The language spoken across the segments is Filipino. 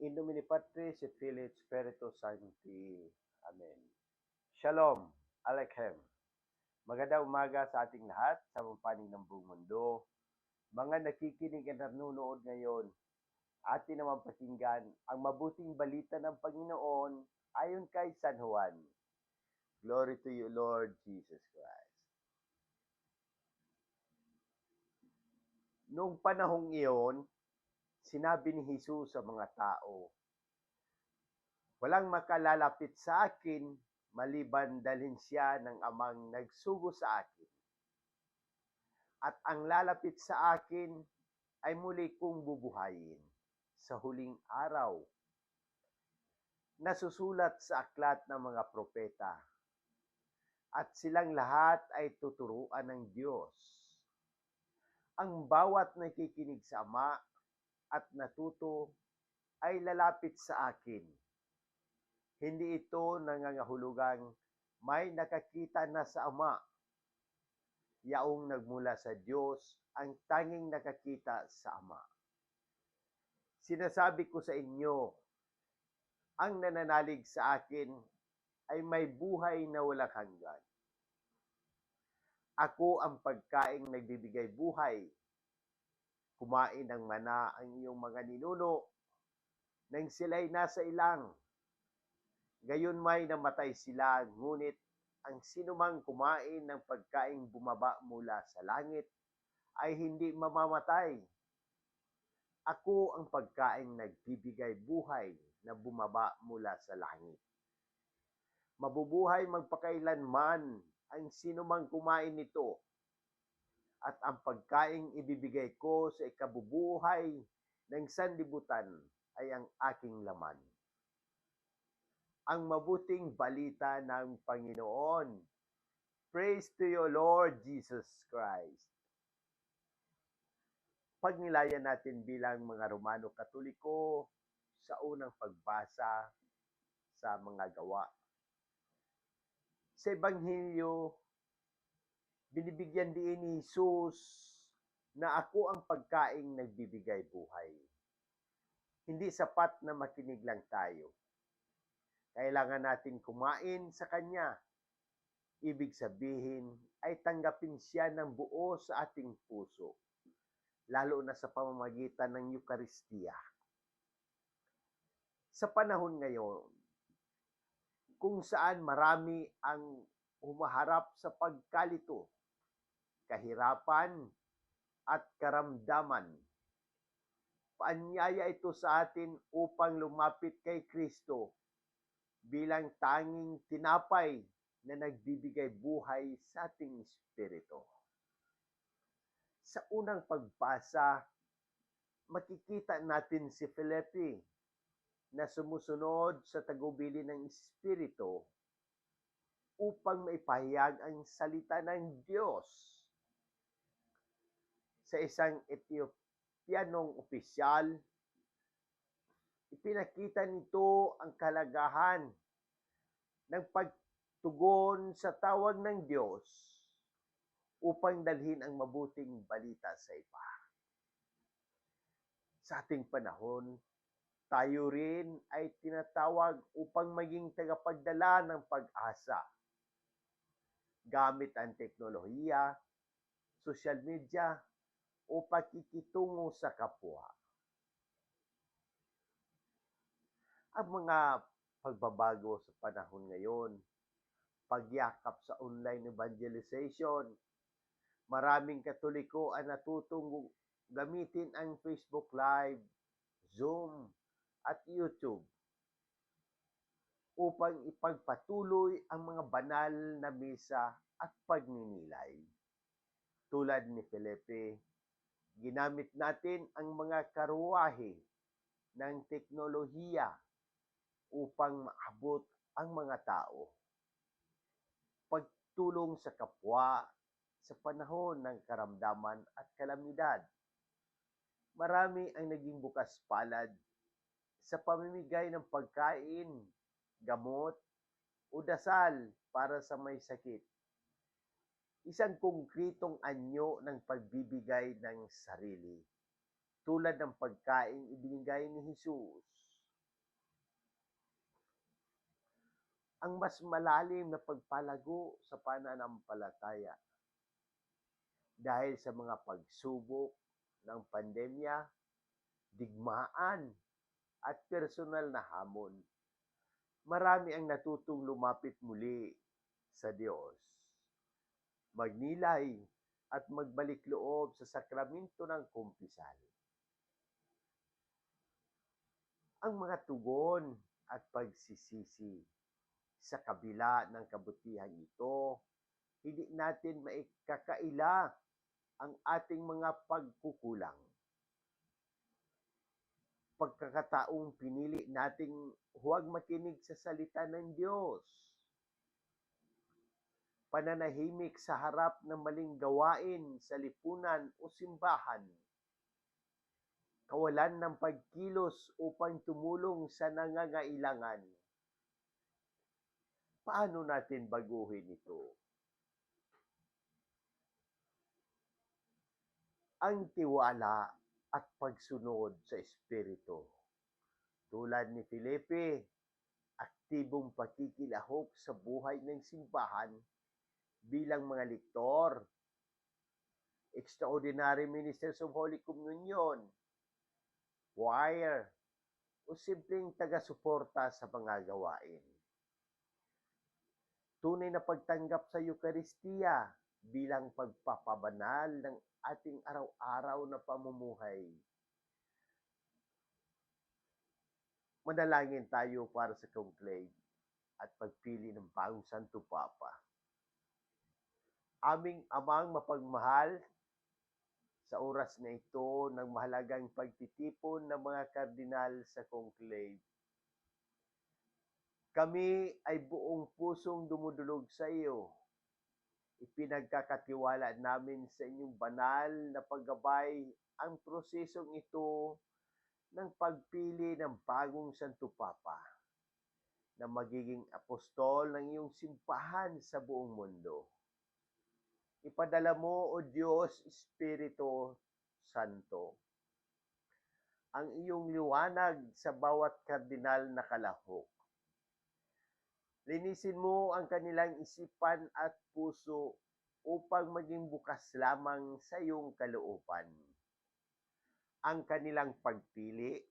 In nomine Patris et Filii Spiritus Sancti. Amen. Shalom. Aleichem. Magandang umaga sa ating lahat sa mapanig ng buong mundo. Mga nakikinig at nanonood ngayon, atin naman pakinggan ang mabuting balita ng Panginoon ayon kay San Juan. Glory to you, Lord Jesus Christ. Noong panahong iyon, sinabi ni Jesus sa mga tao, Walang makalalapit sa akin maliban dalhin siya ng amang nagsugo sa akin. At ang lalapit sa akin ay muli kong bubuhayin sa huling araw. Nasusulat sa aklat ng mga propeta. At silang lahat ay tuturuan ng Diyos. Ang bawat nakikinig sa Ama at natuto ay lalapit sa akin. Hindi ito nangangahulugang may nakakita na sa Ama. Yaong nagmula sa Diyos ang tanging nakakita sa Ama. Sinasabi ko sa inyo, ang nananalig sa akin ay may buhay na walang hanggan. Ako ang pagkaing nagbibigay buhay kumain ng mana ang iyong mga ninuno nang sila'y nasa ilang. Gayon may namatay sila, ngunit ang sinumang kumain ng pagkaing bumaba mula sa langit ay hindi mamamatay. Ako ang pagkaing nagbibigay buhay na bumaba mula sa langit. Mabubuhay magpakailanman ang sinumang kumain nito at ang pagkaing ibibigay ko sa ikabubuhay ng sanlibutan ay ang aking laman. Ang mabuting balita ng Panginoon. Praise to you, Lord Jesus Christ. Pagnilayan natin bilang mga Romano Katoliko sa unang pagbasa sa mga gawa. Sa Ebanghelyo, binibigyan din ni Jesus na ako ang pagkaing nagbibigay buhay. Hindi sapat na makinig lang tayo. Kailangan natin kumain sa Kanya. Ibig sabihin ay tanggapin siya ng buo sa ating puso, lalo na sa pamamagitan ng Eukaristiya. Sa panahon ngayon, kung saan marami ang humaharap sa pagkalito, kahirapan, at karamdaman. Paanyaya ito sa atin upang lumapit kay Kristo bilang tanging tinapay na nagbibigay buhay sa ating espiritu. Sa unang pagbasa, makikita natin si Felipe na sumusunod sa tagubili ng Espiritu upang maipahayag ang salita ng Diyos sa isang Etiopianong opisyal, ipinakita nito ang kalagahan ng pagtugon sa tawag ng Diyos upang dalhin ang mabuting balita sa iba. Sa ating panahon, tayo rin ay tinatawag upang maging tagapagdala ng pag-asa gamit ang teknolohiya, social media, o pakikitungo sa kapwa. Ang mga pagbabago sa panahon ngayon, pagyakap sa online evangelization, maraming katoliko ang natutong gamitin ang Facebook Live, Zoom, at YouTube upang ipagpatuloy ang mga banal na misa at pagninilay. Tulad ni Felipe, ginamit natin ang mga karuwahe ng teknolohiya upang maabot ang mga tao. Pagtulong sa kapwa sa panahon ng karamdaman at kalamidad. Marami ang naging bukas palad sa pamimigay ng pagkain, gamot, o dasal para sa may sakit. Isang konkretong anyo ng pagbibigay ng sarili. Tulad ng pagkain ibinigay ni Jesus. Ang mas malalim na pagpalago sa pananampalataya dahil sa mga pagsubok ng pandemya, digmaan, at personal na hamon. Marami ang natutong lumapit muli sa Diyos. Magnilay at magbalik loob sa sakramento ng kumpisal. Ang mga tugon at pagsisisi sa kabila ng kabutihan ito, hindi natin maikakaila ang ating mga pagkukulang. Pagkakataong pinili nating huwag makinig sa salita ng Diyos. Pananahimik sa harap ng maling gawain sa lipunan o simbahan. Kawalan ng pagkilos upang tumulong sa nangangailangan. Paano natin baguhin ito? ang tiwala at pagsunod sa Espiritu. Tulad ni Felipe, aktibong pakikilahok sa buhay ng simbahan bilang mga liktor, extraordinary ministers of Holy Communion, choir, o simpleng taga-suporta sa mga gawain. Tunay na pagtanggap sa Eukaristiya bilang pagpapabanal ng ating araw-araw na pamumuhay. Manalangin tayo para sa conclave at pagpili ng bagong Santo Papa. Aming amang mapagmahal, sa oras na ito ng mahalagang pagtitipon ng mga kardinal sa conclave. Kami ay buong pusong dumudulog sa iyo ipinagkakatiwala namin sa inyong banal na paggabay ang prosesong ito ng pagpili ng bagong Santo Papa na magiging apostol ng iyong simbahan sa buong mundo. Ipadala mo, O Diyos, Espiritu Santo, ang iyong liwanag sa bawat kardinal na kalahok. Linisin mo ang kanilang isipan at puso upang maging bukas lamang sa iyong kalooban. Ang kanilang pagpili,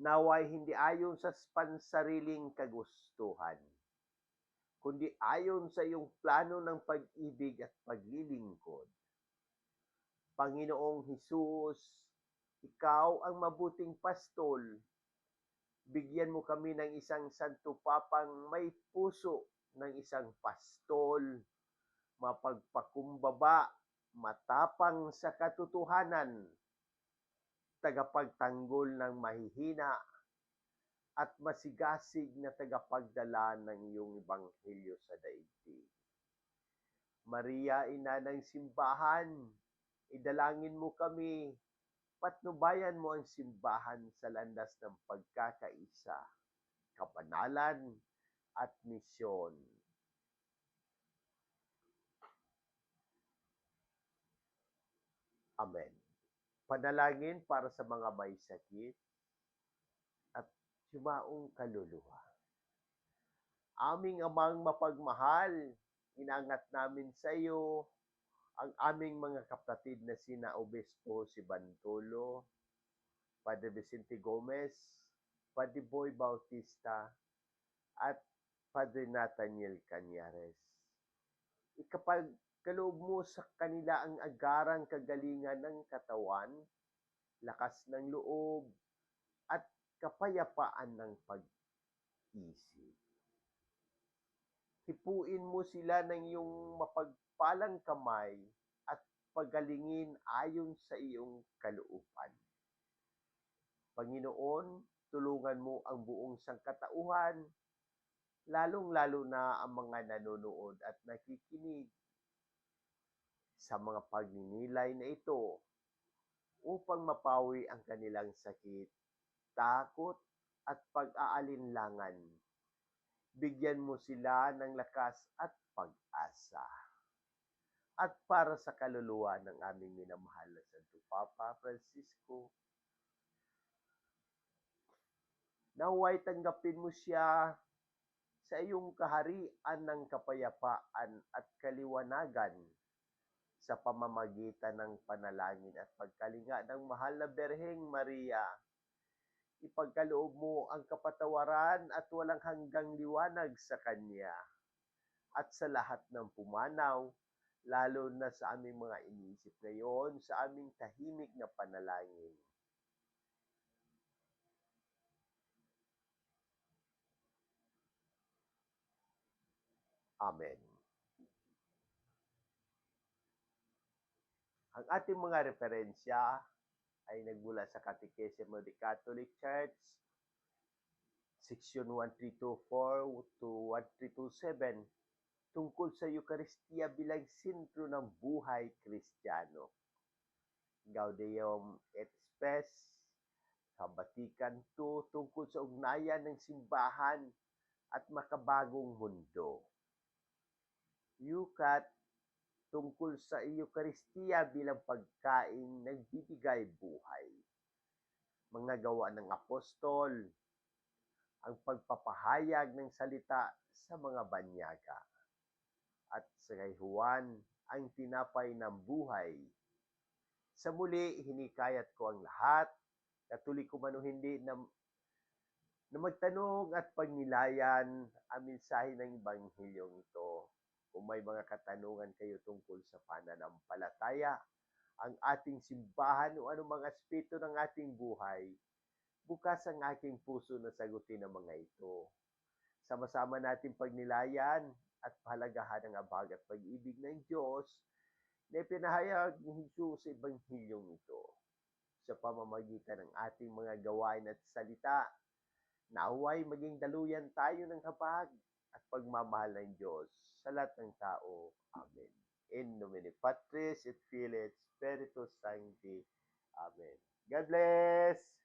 naway hindi ayon sa pansariling kagustuhan, kundi ayon sa iyong plano ng pag-ibig at paglilingkod. Panginoong Hesus, ikaw ang mabuting pastol bigyan mo kami ng isang santo papang may puso ng isang pastol, mapagpakumbaba, matapang sa katotohanan, tagapagtanggol ng mahihina, at masigasig na tagapagdala ng iyong ebanghelyo sa daigdig. Maria, ina ng simbahan, idalangin mo kami patnubayan mo ang simbahan sa landas ng pagkakaisa, kapanalan, at misyon. Amen. Panalangin para sa mga may sakit at sumaong kaluluwa. Aming amang mapagmahal, inangat namin sa iyo ang aming mga kapatid na sina Obispo si Bantolo, Padre Vicente Gomez, Padre Boy Bautista, at Padre Nathaniel Canyares. Ikapag kaloob mo sa kanila ang agarang kagalingan ng katawan, lakas ng loob, at kapayapaan ng pag-isip. Hipuin mo sila ng iyong mapag palang kamay at pagalingin ayon sa iyong kalooban. Panginoon, tulungan mo ang buong sangkatauhan, lalong-lalo na ang mga nanonood at nakikinig sa mga pagninilay na ito upang mapawi ang kanilang sakit, takot at pag-aalinlangan. Bigyan mo sila ng lakas at pag-asa at para sa kaluluwa ng aming minamahal na Santo Papa Francisco. Naway tanggapin mo siya sa iyong kaharian ng kapayapaan at kaliwanagan sa pamamagitan ng panalangin at pagkalinga ng mahal na Berheng Maria. Ipagkaloob mo ang kapatawaran at walang hanggang liwanag sa Kanya at sa lahat ng pumanaw, lalo na sa aming mga iniisip ngayon, sa aming tahimik na panalangin. Amen. Ang ating mga referensya ay nagmula sa Catechism of the Catholic Church, section 1324 to 1327, tungkol sa Eucharistia bilang sentro ng buhay Kristiyano. Gaudium et Spes, sa Vatican II, tungkol sa ugnayan ng simbahan at makabagong mundo. Yukat, tungkol sa Eucharistia bilang pagkain nagbibigay buhay. Mga gawa ng apostol, ang pagpapahayag ng salita sa mga banyaga. At sa kay Juan, ang tinapay ng buhay. Sa muli, hinikayat ko ang lahat, katulik ko man o hindi, na, na magtanong at pagnilayan ang mensahe ng Ebanghilyong ito. Kung may mga katanungan kayo tungkol sa pananampalataya, ang ating simbahan o anumang aspeto ng ating buhay, bukas ang aking puso na sagutin ang mga ito. Sama-sama natin pagnilayan at pahalagahan ang abag at pag-ibig ng Diyos na ipinahayag ni Jesus sa Ebanghilyong ito sa pamamagitan ng ating mga gawain at salita. Naway maging daluyan tayo ng habag at pagmamahal ng Diyos sa lahat ng tao. Amen. In nomine Patris et Filii Spiritus Sancti. Amen. God bless!